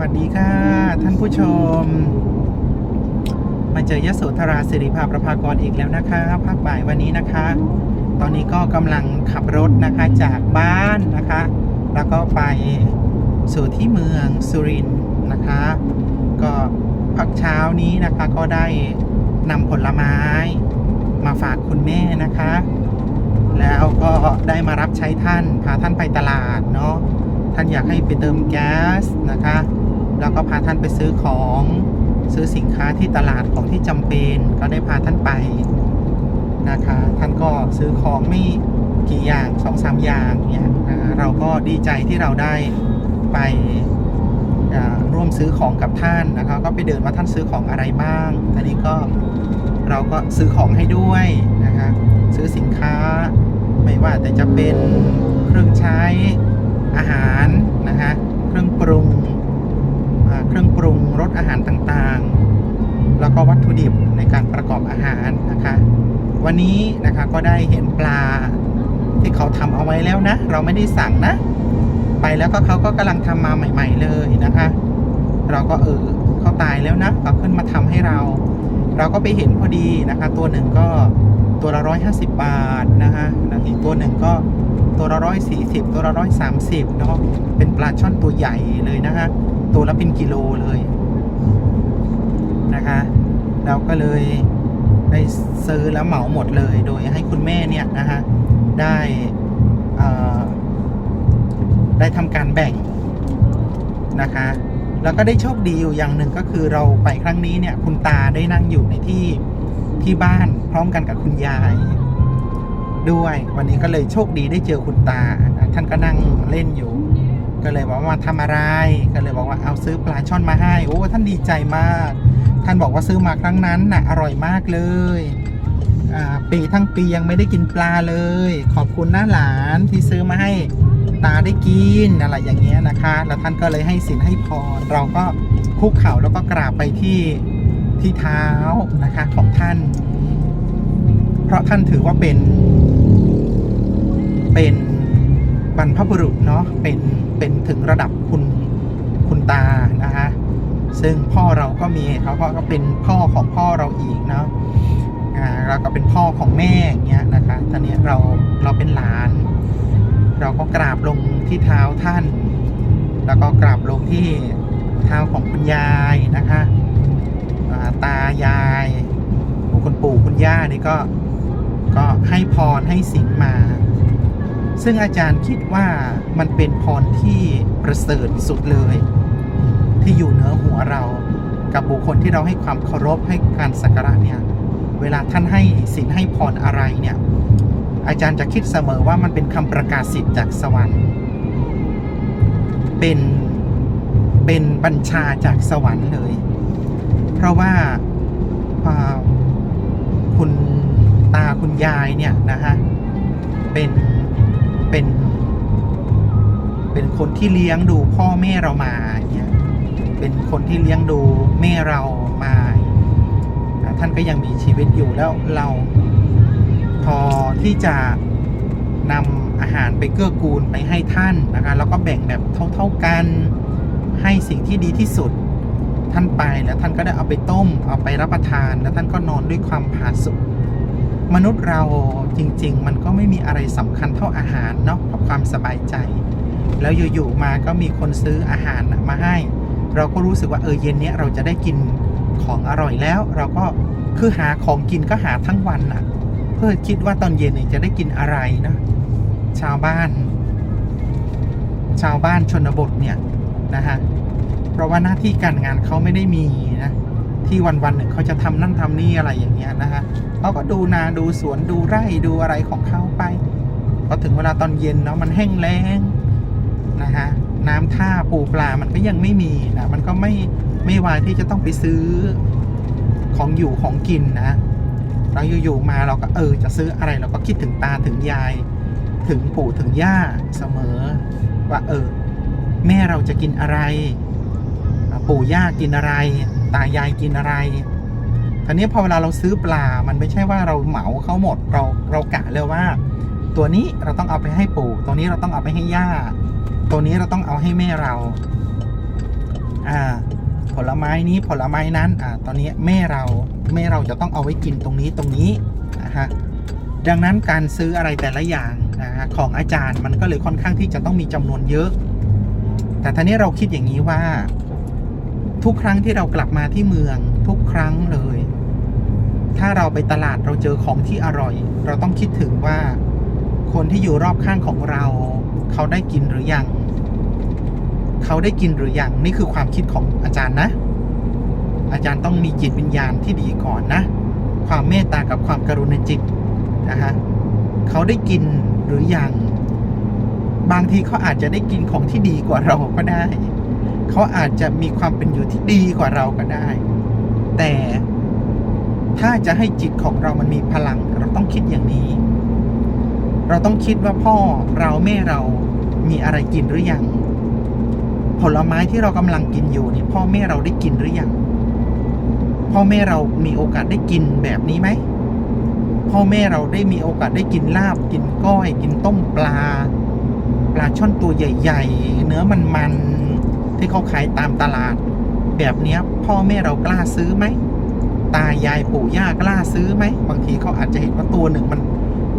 วัสดีค่ะ ท่านผู้ชม มาเจอยโสธราสิริภาประภากรอีกแล้วนะคะภาคบ่ายวันนี้นะคะ ตอนนี้ก็กำลังขับรถนะคะจากบ้านนะคะ แล้วก็ไปสู่ที่เมืองสุรินทร์นะคะ ก็พักเช้านี้นะคะก็ได้นำผลไม้มาฝากคุณแม่นะคะ แล้วก็ได้มารับใช้ท่านพาท่านไปตลาดเนาะ ท่านอยากให้ไปเติมแก๊สนะคะ แล้วก็พาท่านไปซื้อของซื้อสินค้าที่ตลาดของที่จำเป็นก็ได้พาท่านไปนะคะ ท่านก็ซื้อของไม่กี่อย่างสองสามอย่างเนี่ยนะเราก็ดีใจที่เราได้ไปร่วมซื้อของกับท่านนะคะ ก็ไปเดินว่าท่านซื้อของอะไรบ้างทีนี้ก็เราก็ซื้อของให้ด้วยนะคะ ซื้อสินค้า ไม่ว่าแต่จะเป็นเครื่องใช้ อาหารนะฮะเครื่องปรุงเครื่องปรุงรสอาหารต่างๆ แล้วก็วัตถุดิบในการประกอบอาหารนะคะ วันนี้นะคะก็ได้เห็นปลาที่เขาทำเอาไว้แล้วนะ เราไม่ได้สั่งนะ ไปแล้วก็เขาก็กำลังทำมาใหม่ ๆ เลยนะคะ เราก็เออเขาตายแล้วนะเขาขึ้นมาทำให้เรา เราก็ไปเห็นพอดีนะคะ ตัวหนึ่งก็ตัวละร้อยห้าสิบบาทนะคะอีกตัวหนึ่งก็ ตัวละร้อยสี่สิบตัวละร้อยสามสิบเนาะเป็นปลาช่อนตัวใหญ่เลยนะคะตัวละเป็นกิโลเลยนะคะ เราก็เลยได้ซื้อแล้วเหมาหมดเลย โดยให้คุณแม่เนี่ยนะคะได้ได้ทำการแบ่งนะคะ แล้วก็ได้โชคดีอยู่อย่างหนึ่งก็คือเราไปครั้งนี้เนี่ยคุณตาได้นั่งอยู่ในที่ที่บ้านพร้อมกันกับคุณยาย ด้วย วันนี้ก็เลยโชคดีได้เจอคุณตา ท่านก็นั่งเล่นอยู่ ก็เลยบอกว่ามาทำอะไร ก็เลยบอกว่าเอาซื้อปลาช่อนมาให้ โอ้ท่านดีใจมาก ท่านบอกว่าซื้อมาครั้งนั้นน่ะอร่อยมากเลยอ่าปีทั้งปียังไม่ได้กินปลาเลย ขอบคุณนะหลานที่ซื้อมาให้ตาได้กินอะไรอย่างเงี้ยนะคะ แล้วท่านก็เลยให้สินให้พร เราก็คุกเข่าแล้วก็กราบไปที่ที่เท้านะคะของท่าน เพราะท่านถือว่าเป็น เป็นบรรพบุรุษเนาะเป็นเป็นถึงระดับคุณคุณตานะคะซึ่งพ่อเราก็มีเขาก็ก็เป็นพ่อของพ่อเราอีกเนาะอ่าแล้วก็เป็นพ่อของแม่เงี้ยนะคะท่านนี้เราเราเป็นหลาน เราก็กราบลงที่เท้าท่าน แล้วก็กราบลงที่เท้าของคุณยายนะคะาตายายคุณปู่คุณย่านี่ก็ก็ให้พรให้สินมา ซึ่งอาจารย์คิดว่ามันเป็นพรที่ประเสริฐสุดเลย ที่อยู่เหนือหัวเรา กับบุคคลที่เราให้ความเคารพให้การสักการะเนี่ยเวลาท่านให้สินให้พรอะไรเนี่ยอาจารย์จะคิดเสมอว่ามันเป็นคำประกาศสิทธิ์จากสวรรค์ เป็นเป็นบัญชาจากสวรรค์เลย เพราะว่าอ่าคุณตาคุณยายเนี่ยนะฮะเป็น เป็น เป็นคนที่เลี้ยงดูพ่อแม่เรามาเนี่ยเป็นคนที่เลี้ยงดูแม่เรามาท่านก็ยังมีชีวิตอยู่แล้วเราพอที่จะนำอาหารไปเกื้อกูลไปให้ท่านนะคะแล้วก็แบ่งแบบเท่า ๆกันให้สิ่งที่ดีที่สุด ท่านไปแล้วท่านก็ได้เอาไปต้มเอาไปรับประทาน แล้วท่านก็นอนด้วยความผาสุก มนุษย์เราจริง ๆ มันก็ไม่มีอะไรสำคัญเท่าอาหารเนาะกับความสบายใจ แล้วอยู่ๆมาก็มีคนซื้ออาหารมาให้ เราก็รู้สึกว่าเออเย็นเนี้ยเราจะได้กินของอร่อยแล้ว เราก็คือหาของกินก็หาทั้งวันน่ะเพื่อคิดว่าตอนเย็นเนี่ยจะได้กินอะไรนะชาวบ้าน ชาวบ้านชนบทเนี่ยนะฮะเพราะว่าหน้าที่การงานเขาไม่ได้มีนะ ที่วันวันๆหนึ่งเขาจะทำนั่นทำนี่อะไรอย่างเงี้ยนะฮะเขาก็ดูนาดูสวนดูไร่ดูอะไรของเขาไปพอถึงเวลาตอนเย็นเนาะมันแห้งแล้งนะฮะน้ำท่าปูปลามันก็ยังไม่มีนะมันก็ไม่ไม่วายที่จะต้องไปซื้อของอยู่ของกินนะเราอยู่ๆมาเราก็เออจะซื้ออะไรเราก็คิดถึงตาถึงยาย ถึงปู่ถึงย่าเสมอ ว่าเออ แม่เราจะกินอะไร ปู่ย่ากินอะไร ตายายกินอะไรทีนี้พอเวลาเราซื้อปลา มันไม่ใช่ว่าเราเหมาเขาหมด เราเรากะเลยว่า ตัวนี้เราต้องเอาไปให้ปู่ ตัวนี้เราต้องเอาไปให้ย่า ตัวนี้เราต้องเอาให้แม่เรา อ่า ผลไม้นี้ผลไม้นั้น อ่า ตอนนี้แม่เรา แม่เราจะต้องเอาไว้กินตรงนี้ตรงนี้นะฮะ ดังนั้นการซื้ออะไรแต่ละอย่างนะฮะของอาจารย์มันก็เลยค่อนข้างที่จะต้องมีจำนวนเยอะ แต่ทีนี้เราคิดอย่างนี้ว่า ทุกครั้งที่เรากลับมาที่เมืองทุกครั้งเลย ถ้าเราไปตลาดเราเจอของที่อร่อย เราต้องคิดถึงว่าคนที่อยู่รอบข้างของเรา เขาได้กินหรือยัง เขาได้กินหรือยังนี่คือความคิดของอาจารย์นะ อาจารย์ต้องมีจิตวิญญาณที่ดีก่อนนะ ความเมตตากับความกรุณาจิตนะฮะเขาได้กินหรือยัง บางทีเขาอาจจะได้กินของที่ดีกว่าเราก็ได้ เขาอาจจะมีความเป็นอยู่ที่ดีกว่าเราก็ได้ แต่ถ้าจะให้จิตของเรามันมีพลัง เราต้องคิดอย่างนี้ เราต้องคิดว่าพ่อเราแม่เรามีอะไรกินหรือยัง ผลไม้ที่เรากำลังกินอยู่นี่พ่อแม่เราได้กินหรือยัง พ่อแม่เรามีโอกาสได้กินแบบนี้ไหม พ่อแม่เราได้มีโอกาสได้กินลาบกินก้อย กินต้มปลา ปลาช่อนตัวใหญ่ ๆ เนื้อมันๆ ที่เขาขายตามตลาด แบบนี้พ่อแม่เรากล้าซื้อไหม ตายายปู่ย่ากล้าซื้อไหม บางทีเขาอาจจะเห็นว่าตัวหนึ่งมัน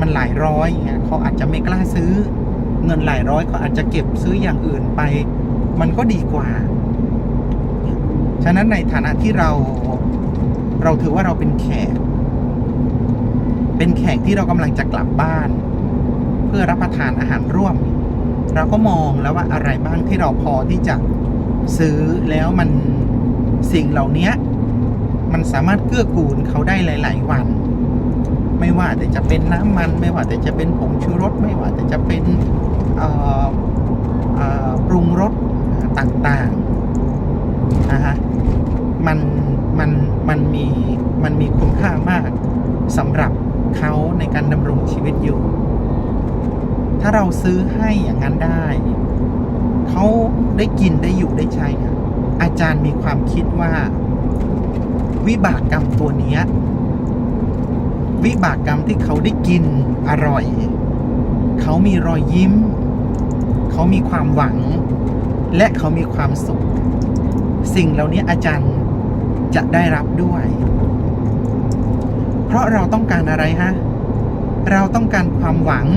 มันหลายร้อยเงี้ยเขาอาจจะไม่กล้าซื้อ เงินหลายร้อยเขาอาจจะเก็บซื้ออย่างอื่นไป มันก็ดีกว่า ฉะนั้นในฐานะที่เราเราถือว่าเราเป็นแขก เป็นแขกที่เรากำลังจะกลับบ้าน เพื่อรับประทานอาหารร่วม เราก็มองแล้วว่าอะไรบ้างที่เราพอที่จะ ซื้อแล้วมันสิ่งเหล่านี้มันสามารถเกื้อกูลเขาได้หลาย ๆ วัน ไม่ว่าแต่จะเป็นน้ำมัน ไม่ว่าแต่จะเป็นผงชูรสไม่ว่าแต่จะเป็นปรุงรสต่างๆนะฮะมันมันมันมีมันมีคุณค่ามากสำหรับเขาในการดำรงชีวิตอยู่ ถ้าเราซื้อให้อย่างนั้นได้ เขาได้กินได้อยู่ได้ใช้เนี่ยอาจารย์มีความคิดว่า วิบากกรรมตัวเนี้ยวิบากกรรมที่เขาได้กินอร่อย เขามีรอยยิ้ม เขามีความหวัง และเขามีความสุข สิ่งเหล่านี้อาจารย์จะได้รับด้วย เพราะเราต้องการอะไรฮะ เราต้องการความหวัง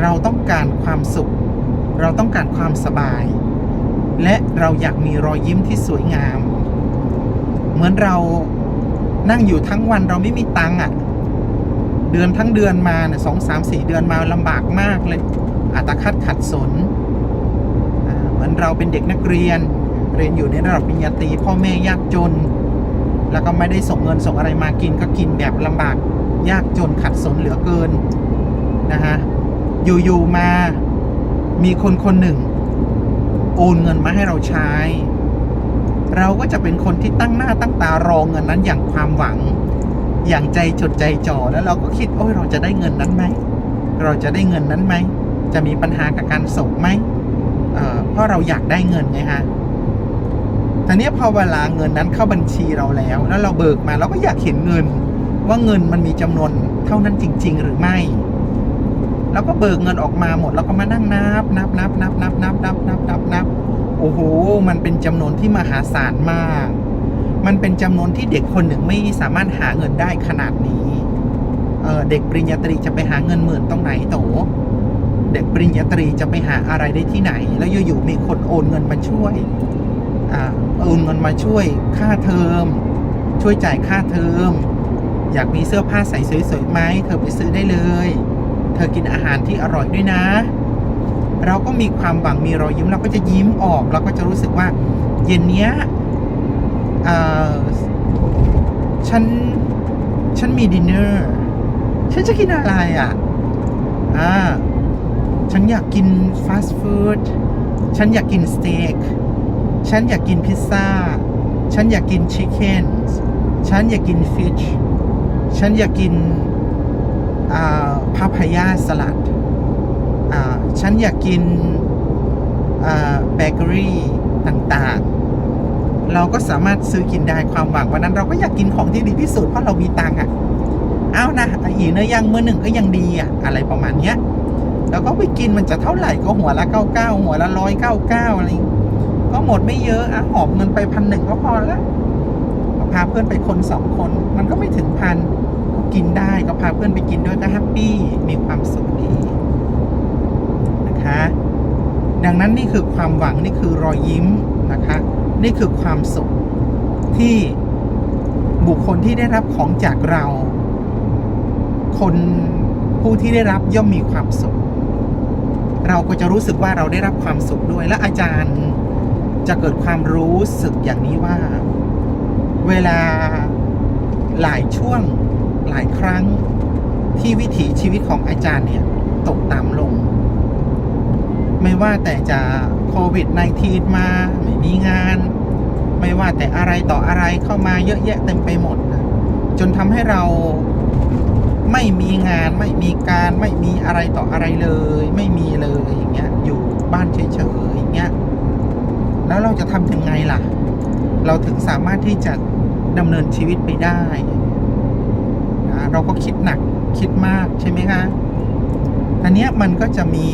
เราต้องการความสุข เราต้องการความสบาย และเราอยากมีรอยยิ้มที่สวยงาม เหมือนเรานั่งอยู่ทั้งวันเราไม่มีตังค์อะ เดือนทั้งเดือนมาเนี่ยสองสามสี่เดือนมาลำบากมากเลยอัตคัดขัดสนเหมือนเราเป็นเด็กนักเรียน เรียนอยู่ในระดับปริญญาตรีพ่อแม่ยากจน แล้วก็ไม่ได้ส่งเงินส่งอะไรมากินก็กินแบบลำบากยากจนขัดสนเหลือเกินนะฮะอยู่ๆมา มีคนคนหนึ่ง โอนเงินมาให้เราใช้ เราก็จะเป็นคนที่ตั้งหน้าตั้งตารอเงินนั้นอย่างความหวัง อย่างใจจดใจจ่อแล้วเราก็คิดโอ้ยเราจะได้เงินนั้นไหมเราจะได้เงินนั้นไหมจะมีปัญหากับการส่งไหมเอ่อเพราะเราอยากได้เงินไงฮะทีนี้พอเวลาเงินนั้นเข้าบัญชีเราแล้ว แล้วเราเบิกมาเราก็อยากเห็นเงิน ว่าเงินมันมีจำนวนเท่านั้นจริง ๆ หรือไม่ แล้วก็เบิกเงินออกมาหมด แล้วก็มานั่งนับนับนับนับนับนับนับนับนับนับโอ้โห มันเป็นจำนวนที่มหาศาลมาก มันเป็นจำนวนที่เด็กคนหนึ่งไม่สามารถหาเงินได้ขนาดนี้ เออเด็กปริญญาตรีจะไปหาเงินหมื่นตรงไหนโตเด็กปริญญาตรีจะไปหาอะไรได้ที่ไหน แล้วอยู่ๆมีคนโอนเงินมาช่วยอ่าโอนเงินมาช่วยค่าเทอม ช่วยจ่ายค่าเทอม อยากมีเสื้อผ้าใส่สวยๆไหมเธอไปซื้อได้เลย เธอกินอาหารที่อร่อยด้วยนะ เราก็มีความหวังมีรอยยิ้ม เราก็จะยิ้มออกเราก็จะรู้สึกว่า เย็นเนี้ยอ่อฉันฉันมีดินเนอร์ฉันจะกินอะไรอะอ่าฉันอยากกินฟาสต์ฟู้ดฉันอยากกินสเต็กฉันอยากกินพิซซ่า ฉันอยากกินชิคเก้น ฉันอยากกินฟิช ฉันอยากกินอ่า พาพายาสลัดอ่าฉันอยากกินอ่าเบเกอรี่ต่างๆ เราก็สามารถซื้อกินได้ความหวังวันนั้นเราก็อยากกินของที่ดีที่สุดเพราะเรามีตังค์อะเอานะอีเนื้อย่างมื้อหนึ่งก็ยังดีอะอะไรประมาณเนี้ยแล้วก็ไปกินมันจะเท่าไหร่ก็หัวละเก้าเก้าหัวละร้อยเก้าเก้าอะไรก็หมดไม่เยอะอะหอบเงินไปพันหนึ่งก็พอละพาเพื่อนไปคนสองคน มันก็ไม่ถึงพัน กินได้ก็พาเพื่อนไปกินด้วยก็แฮปปี้มีความสุขดีนะคะ ดังนั้นนี่คือความหวังนี่คือรอยยิ้มนะคะ นี่คือความสุขที่บุคคลที่ได้รับของจากเรา คนผู้ที่ได้รับย่อมมีความสุข เราก็จะรู้สึกว่าเราได้รับความสุขด้วยและอาจารย์จะเกิดความรู้สึกอย่างนี้ว่า เวลาหลายช่วง หลายครั้งที่วิถีชีวิตของอาจารย์เนี่ยตกต่ำลง ไม่ว่าแต่จะโควิด -19 มาไม่มีงาน ไม่ว่าแต่อะไรต่ออะไรเข้ามาเยอะแยะเต็มไปหมด จนทำให้เราไม่มีงานไม่มีการไม่มีอะไรต่ออะไรเลย ไม่มีเลยอย่างเงี้ยอยู่บ้านเฉยๆอย่างเงี้ยแล้วเราจะทำยังไงล่ะ เราถึงสามารถที่จะดำเนินชีวิตไปได้ เราก็คิดหนักคิดมากใช่ไหมคะอันเนี้ยมันก็จะมี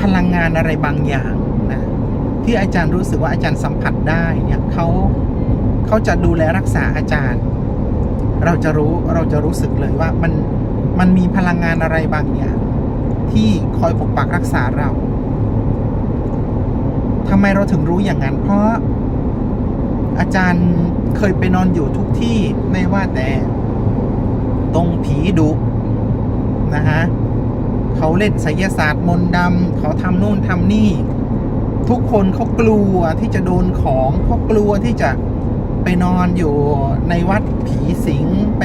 พลังงานอะไรบางอย่างนะที่อาจารย์รู้สึกว่าอาจารย์สัมผัสได้เนี่ยเขาเขาจะดูแลรักษาอาจารย์ เราจะรู้เราจะรู้สึกเลยว่ามันมันมีพลังงานอะไรบางอย่างที่คอยปกปักรักษาเราทำไมเราถึงรู้อย่างนั้น เพราะอาจารย์เคยไปนอนอยู่ทุกที่ไม่ว่าแต่ ตรงผีดุนะฮะเขาเล่นไสยศาสตร์มนต์ดำเขาทำนู่นทำนี่ ทุกคนเขากลัวที่จะโดนของเขากลัวที่จะไปนอนอยู่ในวัดผีสิงไป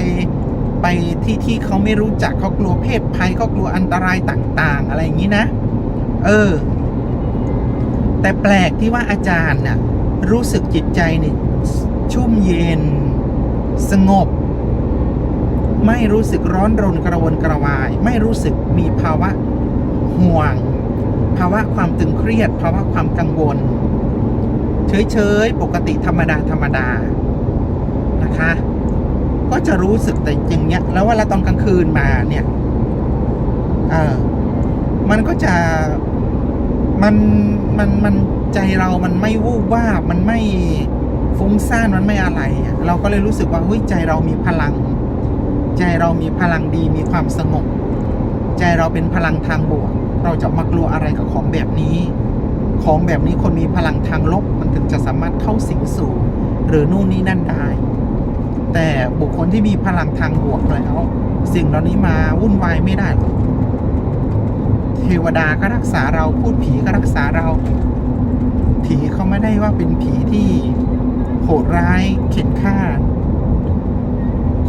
ไปที่ที่เขาไม่รู้จักเขากลัวเพศภัยเขากลัวอันตรายต่างๆ อะไรอย่างนี้นะ เออ แต่แปลกที่ว่าอาจารย์น่ะรู้สึกจิตใจเนี่ยชุ่มเย็น สงบ ไม่รู้สึกร้อนรนกระวนกระวาย ไม่รู้สึกมีภาวะห่วง ภาวะความตึงเครียด ภาวะความกังวล เฉยๆ ปกติธรรมดาธรรมดานะคะ ก็จะรู้สึกแต่อย่างเงี้ย แล้วเวลาตอนกลางคืนมาเนี่ยเออมันก็จะมันมันมันใจเรามันไม่วูบว่าบมันไม่ฟุ้งซ่านมันไม่อะไร เราก็เลยรู้สึกว่าเฮ้ยใจเรามีพลัง ใจเรามีพลังดีมีความสงบ ใจเราเป็นพลังทางบวก เราจะมากลัวอะไรกับของแบบนี้ ของแบบนี้คนมีพลังทางลบมันถึงจะสามารถเข้าสิงสู่ หรือนู่นนี่นั่นได้ แต่บุคคลที่มีพลังทางบวกแล้วสิ่งเหล่านี้มาวุ่นวายไม่ได้หรอกเทวดาก็รักษาเราพูดผีก็รักษาเรา ผีเขาไม่ได้ว่าเป็นผีที่โหดร้ายเข็นฆ่า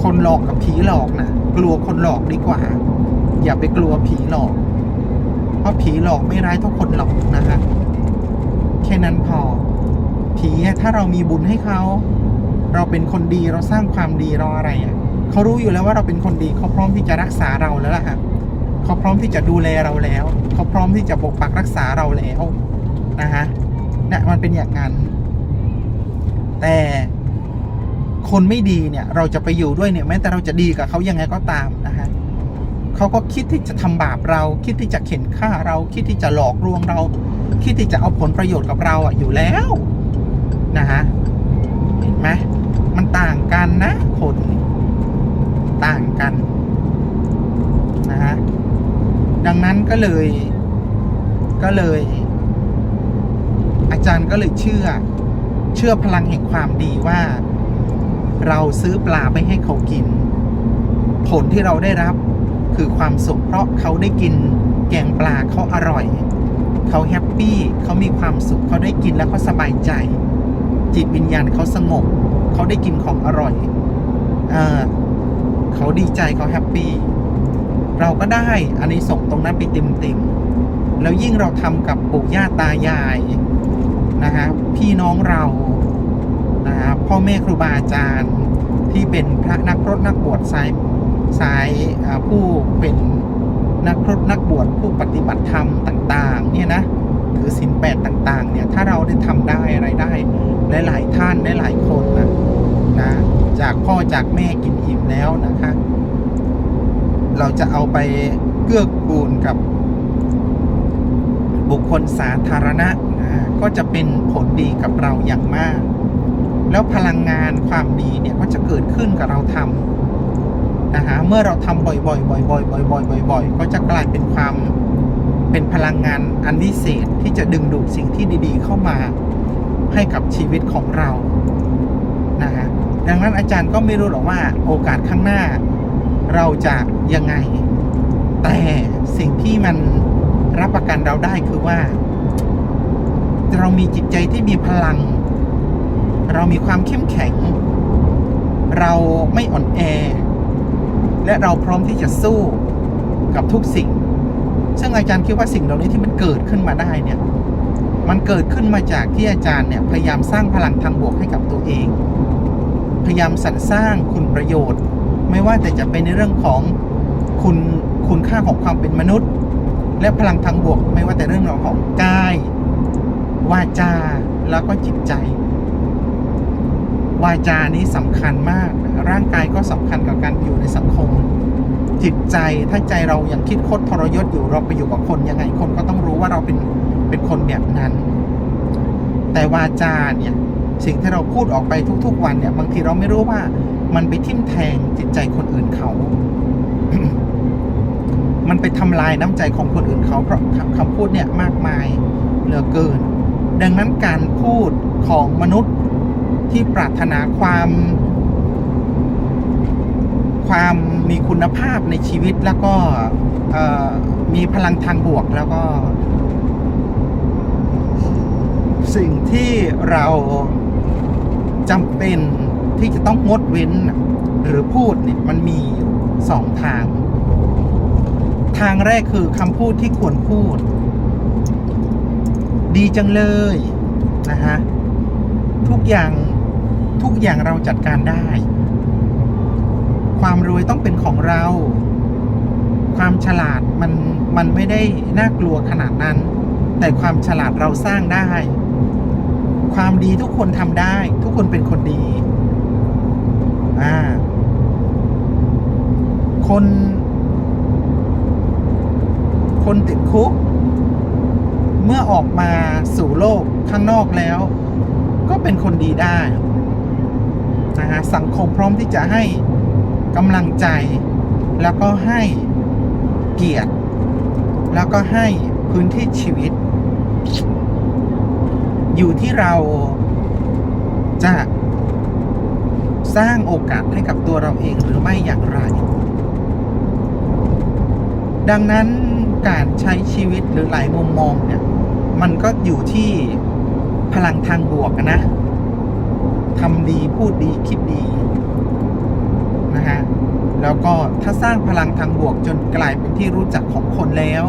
คนหลอกกับผีหลอกนะกลัวคนหลอกดีกว่า อย่าไปกลัวผีหลอก เพราะผีหลอกไม่ร้ายเท่าคนหลอกนะคะแค่นั้นพอ ผีถ้าเรามีบุญให้เขา เราเป็นคนดีเราสร้างความดีเราอะไรอะเขารู้อยู่แล้วว่าเราเป็นคนดีเขาพร้อมที่จะรักษาเราแล้วล่ะครับเขาพร้อมที่จะดูแลเราแล้วเขาพร้อมที่จะปกปักรักษาเราแล้วนะฮะเนี่ยมันเป็นอย่างนั้น แต่ คนไม่ดีเนี่ยเราจะไปอยู่ด้วยเนี่ยแม้แต่เราจะดีกับเขายังไงก็ตามนะฮะเขาก็คิดที่จะทำบาปเรา คิดที่จะเข็นฆ่าเรา คิดที่จะหลอกลวงเรา คิดที่จะเอาผลประโยชน์กับเราอะอยู่แล้วนะฮะเห็นไหมมันต่างกันนะคนต่างกันนะฮะดังนั้นก็เลย ก็เลย อาจารย์ก็เลยเชื่อ เชื่อพลังแห่งความดีว่า เราซื้อปลาไปให้เขากิน ผลที่เราได้รับคือความสุขเพราะเขาได้กินแกงปลาเขาอร่อย เขาแฮปปี้เขามีความสุขเขาได้กินแล้วเขาสบายใจ จิตวิญญาณเขาสงบเขาได้กินของอร่อยเออเขาดีใจเขาแฮปปี้เราก็ได้อันนี้ส่งตรงนั้นไปเต็มๆแล้วยิ่งเราทำกับปู่ย่าตายายนะฮะพี่น้องเรา นะฮะพ่อแม่ครูบาอาจารย์ที่เป็นพระนักพรตนักบวชสายสายผู้เป็นนักพรตนักบวชผู้ปฏิบัติธรรมต่างๆเนี่ยนะถือศีลแปดต่างๆเนี่ยถ้าเราได้ทำได้อะไรได้หลายๆท่านหลายๆคนนะนะจากพ่อจากแม่กินอิ่มแล้วนะคะเราจะเอาไปเกื้อกูลกับบุคคลสาธารณะนะก็จะเป็นผลดีกับเราอย่างมาก แล้วพลังงานความดีเนี่ยก็จะเกิดขึ้นกับเราทำนะฮะเมื่อเราทำบ่อยๆบ่อยๆบ่อยๆบ่อยๆบ่อยๆก็จะกลายเป็นความเป็นพลังงานอันวิเศษที่จะดึงดูดสิ่งที่ดีๆ เข้ามาให้กับชีวิตของเรานะฮะดังนั้นอาจารย์ก็ไม่รู้หรอกว่าโอกาสข้างหน้า เราจะยังไง แต่สิ่งที่มันรับประกันเราได้คือว่า เรามีจิตใจที่มีพลัง เรามีความเข้มแข็ง เราไม่อ่อนแอ และเราพร้อมที่จะสู้กับทุกสิ่ง ซึ่งอาจารย์คิดว่าสิ่งเหล่านี้ที่มันเกิดขึ้นมาได้เนี่ย มันเกิดขึ้นมาจากที่อาจารย์เนี่ยพยายามสร้างพลังทางบวกให้กับตัวเอง พยายามสรรสร้างคุณประโยชน์ ไม่ว่าแต่จะเป็นในเรื่องของคุณคุณค่าของความเป็นมนุษย์ และพลังทางบวก ไม่ว่าแต่เรื่องของกาย วาจาแล้วก็จิตใจ วาจานี้สำคัญมาก ร่างกายก็สำคัญกับการอยู่ในสังคม จิตใจถ้าใจเรายังคิดคดทรยศอยู่เราไปอยู่กับคนยังไงคนก็ต้องรู้ว่าเราเป็นเป็นคนแบบนั้น แต่วาจาเนี่ยสิ่งที่เราพูดออกไปทุก ๆ วันเนี่ย บางทีเราไม่รู้ว่ามันไปทิ่มแทงจิตใจคนอื่นเขา มันไปทำลายน้ำใจของคนอื่นเขาเพราะคำพูดเนี่ยมากมายเหลือเกิน ดังนั้นการพูดของมนุษย์ ที่ปรารถนาความความมีคุณภาพในชีวิตแล้วก็มีพลังทางบวกแล้วก็ สิ่งที่เราจำเป็นที่จะต้องงดเว้น หรือพูดเนี่ยมันมีสองทาง ทางแรกคือคำพูดที่ควรพูด ดีจังเลยนะฮะ ทุกอย่าง ทุกอย่างเราจัดการได้ ความรวยต้องเป็นของเรา ความฉลาดมันมันไม่ได้น่ากลัวขนาดนั้น แต่ความฉลาดเราสร้างได้ ความดีทุกคนทำได้ ทุกคนเป็นคนดีอ่าคน คนติดคุก เมื่อออกมาสู่โลกข้างนอกแล้ว ก็เป็นคนดีได้ นะฮะสังคมพร้อมที่จะให้กำลังใจ แล้วก็ให้เกียรติ แล้วก็ให้พื้นที่ชีวิต อยู่ที่เราจะสร้างโอกาสให้กับตัวเราเองหรือไม่อย่างไร ดังนั้นการใช้ชีวิตหรือหลายมุมมองเนี่ย มันก็อยู่ที่พลังทางบวกนะ ทำดีพูดดีคิดดีนะฮะแล้วก็ถ้าสร้างพลังทางบวกจนกลายเป็นที่รู้จักของคนแล้ว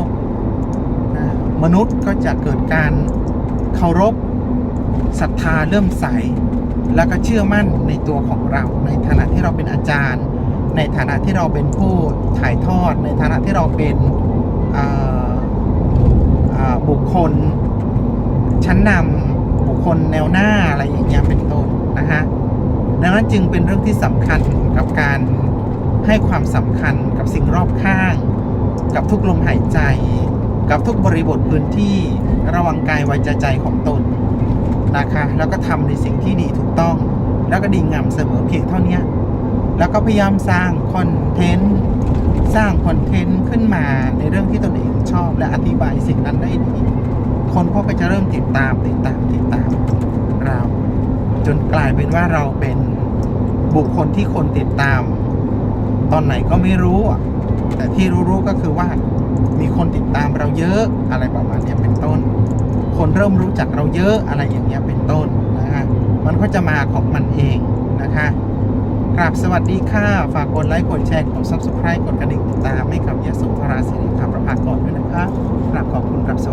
นะมนุษย์ก็จะเกิดการเคารพศรัทธาเริ่มใส แล้วก็เชื่อมั่นในตัวของเรา ในฐานะที่เราเป็นอาจารย์ ในฐานะที่เราเป็นผู้ถ่ายทอด ในฐานะที่เราเป็นบุคคลชั้นนำบุคคลแนวหน้าอะไรอย่างเงี้ยเป็นต้น นะฮะดังนั้นจึงเป็นเรื่องที่สำคัญกับการให้ความสำคัญกับสิ่งรอบข้าง กับทุกลมหายใจ กับทุกบริบทพื้นที่ระวังกายวาจาใจของตนนะคะ แล้วก็ทำในสิ่งที่ดีถูกต้อง แล้วก็ดีงามเสมอเพียงเท่านี้แล้วก็พยายามสร้างคอนเทนต์สร้างคอนเทนต์ขึ้นมาในเรื่องที่ตนเองชอบและอธิบายสิ่งนั้นได้ดีคนเขาก็จะเริ่มติดตามติดตามติดตามเรา จนกลายเป็นว่าเราเป็นบุคคลที่คนติดตาม ตอนไหนก็ไม่รู้แต่ที่รู้ๆก็คือว่ามีคนติดตามเราเยอะอะไรประมาณนี้เป็นต้น คนเริ่มรู้จักเราเยอะอะไรอย่างเงี้ยเป็นต้นนะฮะมันก็จะมาของมันเองนะคะกราบสวัสดีค่ะ ฝากกดไลค์กดแชร์กด subscribe กดกระดิ่งติดตามให้กับยะโสธราศิริธรรมประภากรด้วยนะคะกราบขอบคุณกราบสวัสดี